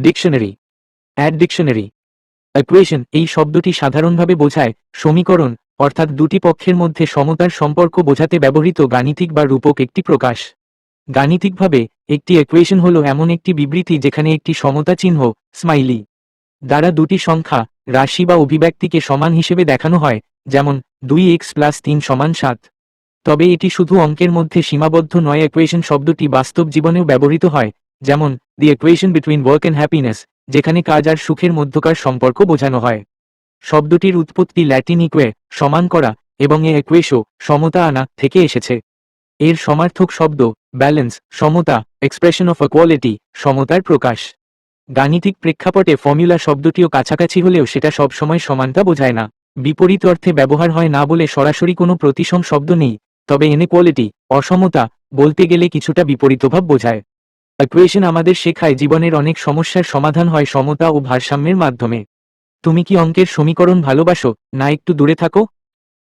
Dictionary add dictionary equation এই শব্দটি সাধারণভাবে বোঝায় সমীকরণ, অর্থাৎ দুটি পক্ষের মধ্যে সমতার সম্পর্ক বোঝাতে ব্যবহৃত গাণিতিক বা রূপক একটি প্রকাশ। গাণিতিকভাবে, একটি ইকুয়েশন হল এমন একটি বিবৃতি যেখানে একটি সমতা চিহ্ন স্মাইলি দ্বারা দুটি সংখ্যা, রাশি বা অভিব্যক্তিকে সমান হিসেবে দেখানো হয়, যেমন দুই এক্স প্লাস তিন সমান সাত। তবে এটি শুধু অঙ্কের মধ্যে সীমাবদ্ধ নয় ইকুয়েশন শব্দটি বাস্তব জীবনেও ব্যবহৃত হয় যেমন the equation between work and happiness যেখানে কাজ আর সুখের মধ্যকার সম্পর্ক বোঝানো হয়। শব্দটির উৎপত্তি ল্যাটিন ইকুয়ে, সমান করা, এবং এ একুয়েশো সমতা আনা, থেকে এসেছে। এর সমার্থক শব্দ ব্যালেন্স সমতা এক্সপ্রেশন অফ ইকুয়ালিটি সমতার প্রকাশ। গাণিতিক প্রেক্ষাপটে ফর্মুলা শব্দটিও কাছাকাছি হলেও সেটা সবসময় সমানতা বোঝায় না। বিপরীত অর্থে ব্যবহার হয় না বলে সরাসরি কোনো প্রতিসম শব্দ নেই, তবে এনে কোয়ালিটি অসমতা, বলতে গেলে কিছুটা বিপরীতভাব বোঝায়। ইকুয়েশন আমাদের শেখায় জীবনের অনেক সমস্যার সমাধান হয় সমতা ও ভারসাম্যের মাধ্যমে। তুমি কি অঙ্কের সমীকরণ ভালোবাসো? না, একটু দূরে থাকো।